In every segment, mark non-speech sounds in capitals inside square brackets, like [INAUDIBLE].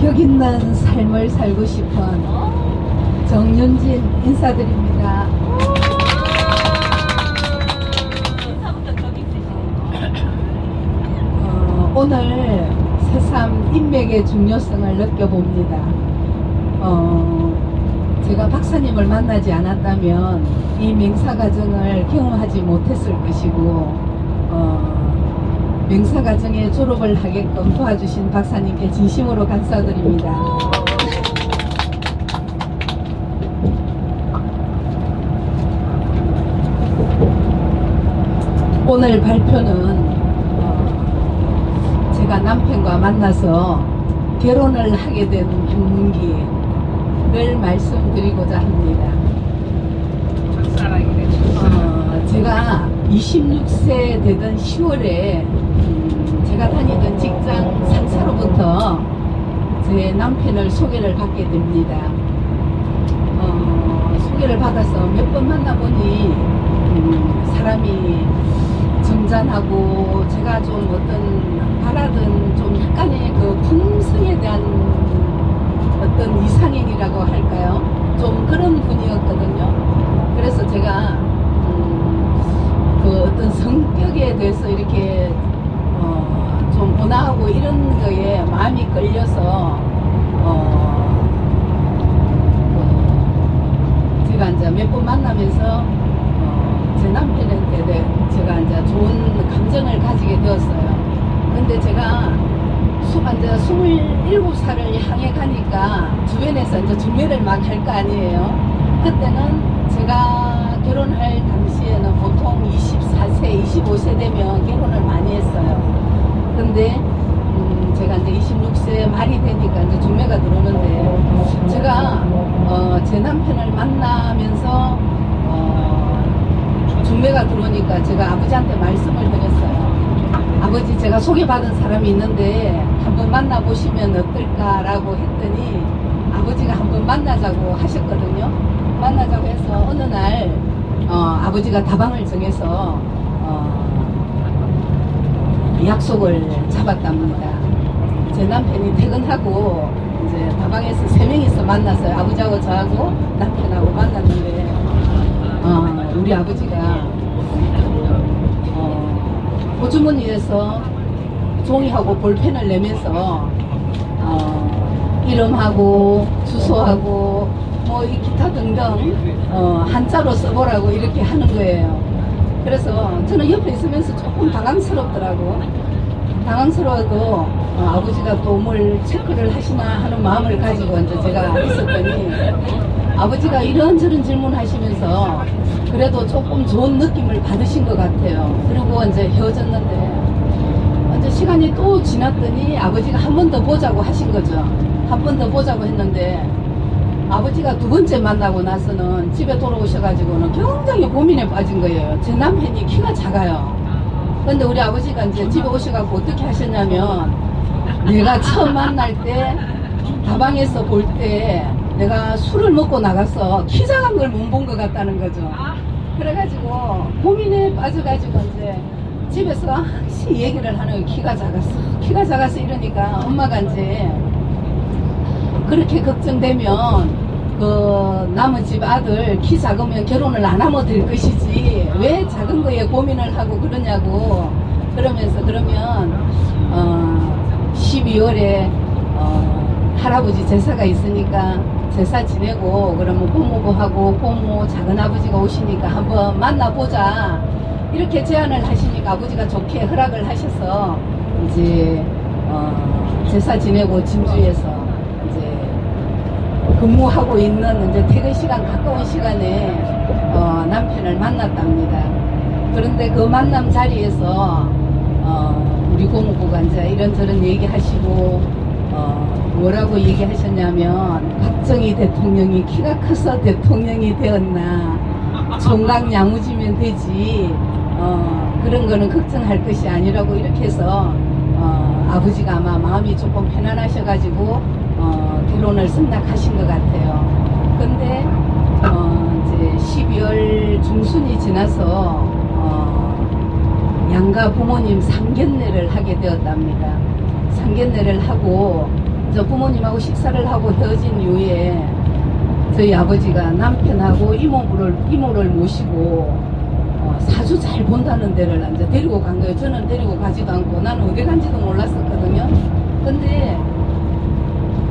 격 있는 삶을 살고 싶은 정윤진 인사드립니다. 어, 오늘 새삼 인맥의 중요성을 느껴봅니다. 어, 제가 박사님을 만나지 않았다면 이 맹사 과정을 경험하지 못했을 것이고 어, 맹사 과정에 졸업을 하게끔 도와주신 박사님께 진심으로 감사드립니다. 오늘 발표는 어, 제가 남편과 만나서 결혼을 하게 된 분기를 말씀드리고자 합니다. 첫사랑이네 첫사랑 어, 제가 26세 되던 10월에 음, 제가 다니던 직장 상사로부터 제 남편을 소개를 받게 됩니다. 어, 소개를 받아서 몇 번 만나보니 음, 사람이 점잖하고 제가 좀 어떤 바라던 좀 약간의 그 품성에 대한 어떤 이상형이라고 할까요? 좀 그런 분이었거든요. 그래서 제가 음, 그 어떤 성격에 대해서 이렇게 어, 좀 온화하고 이런 거에 마음이 끌려서 어, 그 제가 이제 몇 번 만나면서 어, 제 남편한테 네, 제가 이제 좋은 감정을 가지게 되었어요. 근데 제가 수, 이제 27살을 향해 가니까 주변에서 이제 중매를 막 할 거 아니에요. 그때는 제가 결혼할 당시에는 보통 24세, 25세 되면 결혼을 많이 했어요. 근데 음, 제가 이제 26세 말이 되니까 이제 중매가 들어오는데 제가 어, 제 남편을 만나면서 어, 중매가 들어오니까 제가 아버지한테 말씀을 드렸어요. 아버지 제가 소개받은 사람이 있는데 한번 만나보시면 어떨까라고 했더니 아버지가 한번 만나자고 하셨거든요. 만나자고 해서 어느 날 어, 아버지가 다방을 정해서 어, 약속을 잡았답니다. 제 남편이 퇴근하고 이제 다방에서 세 명이서 만났어요. 아버지하고 저하고 남편하고 만났는데 어, 우리 아버지가 어, 호주머니에서 종이하고 볼펜을 내면서 어, 이름하고 주소하고 뭐 이 기타 등등 어, 한자로 써보라고 이렇게 하는 거예요. 그래서 저는 옆에 있으면서 조금 당황스럽더라고. 당황스러워도 어, 아버지가 또뭘 체크를 하시나 하는 마음을 가지고 이제 제가 있었더니 아버지가 이런저런 질문하시면서 그래도 조금 좋은 느낌을 받으신 것 같아요. 그리고 이제 헤어졌는데 이제 시간이 또 지났더니 아버지가 한 번 더 보자고 하신 거죠. 한 번 더 보자고 했는데 아버지가 두 번째 만나고 나서는 집에 돌아오셔가지고는 굉장히 고민에 빠진 거예요. 제 남편이 키가 작아요. 근데 우리 아버지가 이제 집에 오셔가지고 어떻게 하셨냐면 내가 처음 만날 때 다방에서 볼 때 내가 술을 먹고 나가서 키 작은 걸 못 본 것 같다는 거죠. 그래가지고 고민에 빠져가지고 이제 집에서 항시 얘기를 하는 거예요. 키가 작았어. 키가 작아서 이러니까 엄마가 이제 그렇게 걱정되면 그 남은 집 아들 키 작으면 결혼을 안 하면 될 것이지. 왜 작은 거에 고민을 하고 그러냐고. 그러면서 그러면 어 12월에 어 할아버지 제사가 있으니까 제사 지내고 그러면 고모부하고 고모 작은 아버지가 오시니까 한번 만나보자. 이렇게 제안을 하시니까 아버지가 좋게 허락을 하셔서 이제 어 제사 지내고 진주에서 근무하고 있는 이제 퇴근 시간 가까운 시간에 어, 남편을 만났답니다. 그런데 그 만남 자리에서 어, 우리 고모부가 이제 이런저런 얘기하시고 어, 뭐라고 얘기하셨냐면 박정희 대통령이 키가 커서 대통령이 되었나 총각 야무지면 되지 어, 그런 거는 걱정할 것이 아니라고 이렇게 해서 어, 아버지가 아마 마음이 조금 편안하셔가지고 어, 결혼을 승낙하신 것 같아요. 근데 어, 이제 12월 중순이 지나서 어, 양가 부모님 상견례를 하게 되었답니다. 상견례를 하고 저 부모님하고 식사를 하고 헤어진 이후에 저희 아버지가 남편하고 이모를 이모를 모시고 어, 사주 잘 본다는 데를 이제 데리고 간 거예요. 저는 데리고 가지도 않고 나는 어디 간지도 몰랐었거든요. 근데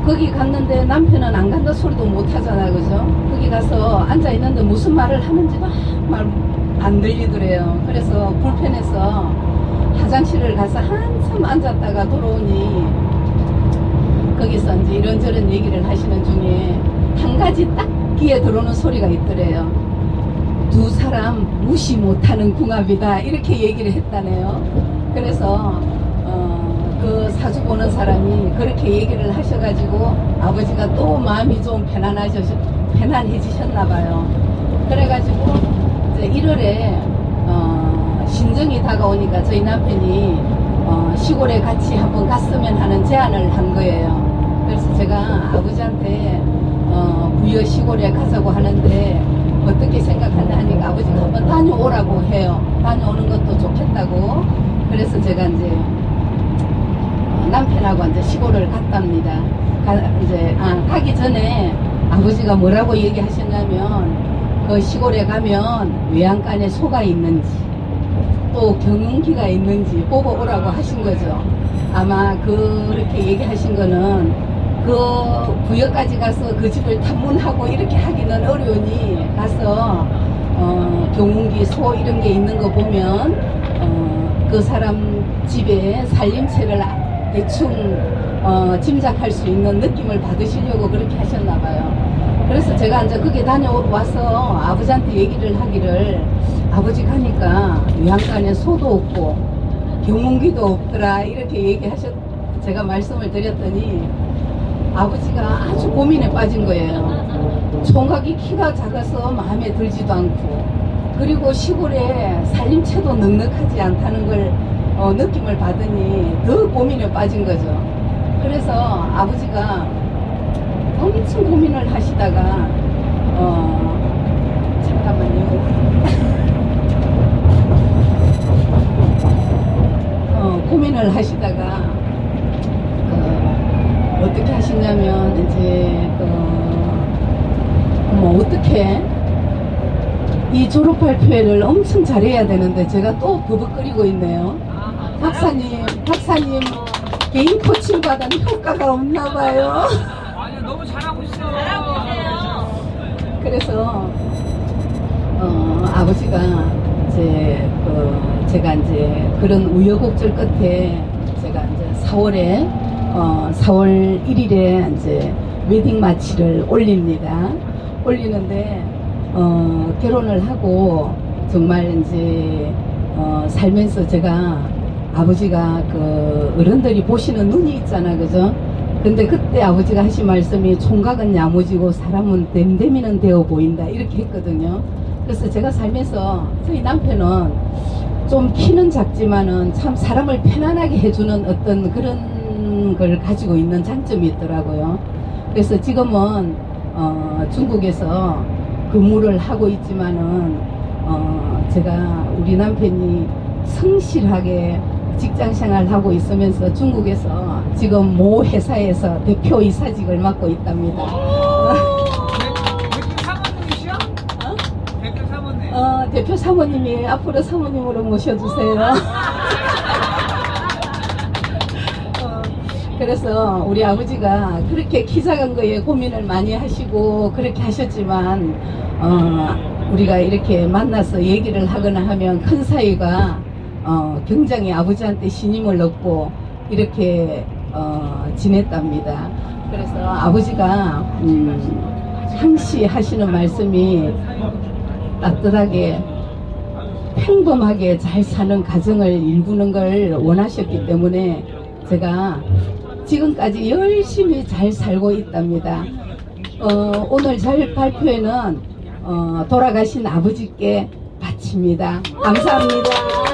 거기 갔는데 남편은 안 간다 소리도 못 하잖아, 그죠? 거기 가서 앉아 있는데 무슨 말을 하는지도 말안 들리더래요. 그래서 불편해서 화장실을 가서 한참 앉았다가 돌아오니 거기서 이제 이런저런 얘기를 하시는 중에 한 가지 딱 귀에 들어오는 소리가 있더래요. 두 사람 무시 못하는 궁합이다 이렇게 얘기를 했다네요. 그래서 어, 그 사주 보는 사람이 그렇게 얘기를 하셔가지고 아버지가 또 마음이 좀 편안하셔 편안해지셨나 봐요. 그래가지고 이제 1월에 어, 신정이 다가오니까 저희 남편이 어, 시골에 같이 한번 갔으면 하는 제안을 한 거예요. 그래서 제가 아버지한테 어, 부여 시골에 가자고 하는데 어떻게 생각하냐 하니까 아버지가 한번 다녀오라고 해요. 다녀오는 것도 좋겠다고. 그래서 제가 이제 어, 남편하고 이제 시골을 갔답니다. 가, 이제 아, 가기 전에 아버지가 뭐라고 얘기하셨냐면 그 시골에 가면 외양간에 소가 있는지 또 경운기가 있는지 보고 오라고 하신 거죠. 아마 그렇게 얘기하신 거는 그 구역까지 가서 그 집을 탐문하고 이렇게 하기는 어려우니 가서 어, 경운기 소 이런 게 있는 거 보면 어, 그 사람 집에 살림채를 대충 어, 짐작할 수 있는 느낌을 받으시려고 그렇게 하셨나 봐요. 그래서 제가 이제 거기 다녀와서 아버지한테 얘기를 하기를 아버지 가니까 외양간에 소도 없고 경운기도 없더라 이렇게 얘기하셨 제가 말씀을 드렸더니 아버지가 아주 고민에 빠진 거예요. 총각이 키가 작아서 마음에 들지도 않고 그리고 시골에 살림채도 넉넉하지 않다는 걸 어, 느낌을 받으니 더 고민에 빠진 거죠. 그래서 아버지가 엄청 고민을 하시다가 어 잠깐만요. [LAUGHS] 어 고민을 하시다가 그 어떻게 하시냐면 이제 그 뭐 어떻게 이 졸업 발표회를 엄청 잘해야 되는데 제가 또 버벅거리고 있네요. 박사님, 박사님 개인 코칭 받은 효과가 없나 봐요. 아니 너무 잘하고 있어. 잘하고 있어요. 그래서 어, 아버지가 이제 그 제가 이제 그런 우여곡절 끝에 제가 이제 4월에 어, 4월 1일에 이제 웨딩 마치를 올립니다. 올리는데 어, 결혼을 하고 정말 이제 어, 살면서 제가 아버지가 그 어른들이 보시는 눈이 있잖아, 그죠? 근데 그때 아버지가 하신 말씀이 총각은 야무지고 사람은 댐댐이는 되어 보인다 이렇게 했거든요. 그래서 제가 살면서 저희 남편은 좀 키는 작지만은 참 사람을 편안하게 해주는 어떤 그런 걸 가지고 있는 장점이 있더라고요. 그래서 지금은 어, 중국에서 근무를 하고 있지만은 어, 제가 우리 남편이 성실하게 직장 생활 하고 있으면서 중국에서 지금 모 회사에서 대표 이사직을 맡고 있답니다. 대표 사모님이시요? 어? 대표 사모님. 어, 대표 사모님이 앞으로 사모님으로 모셔주세요. [LAUGHS] 어, 그래서 우리 아버지가 그렇게 키 작은 거에 고민을 많이 하시고 그렇게 하셨지만 어, 우리가 이렇게 만나서 얘기를 하거나 하면 큰 사이가 어, 굉장히 아버지한테 신임을 얻고 이렇게 어, 지냈답니다. 그래서 아버지가 음, 항시 하시는 말씀이 따뜻하게 평범하게 잘 사는 가정을 일구는 걸 원하셨기 때문에 제가 지금까지 열심히 잘 살고 있답니다. 어, 오늘 잘 발표회는 어, 돌아가신 아버지께 바칩니다. 감사합니다.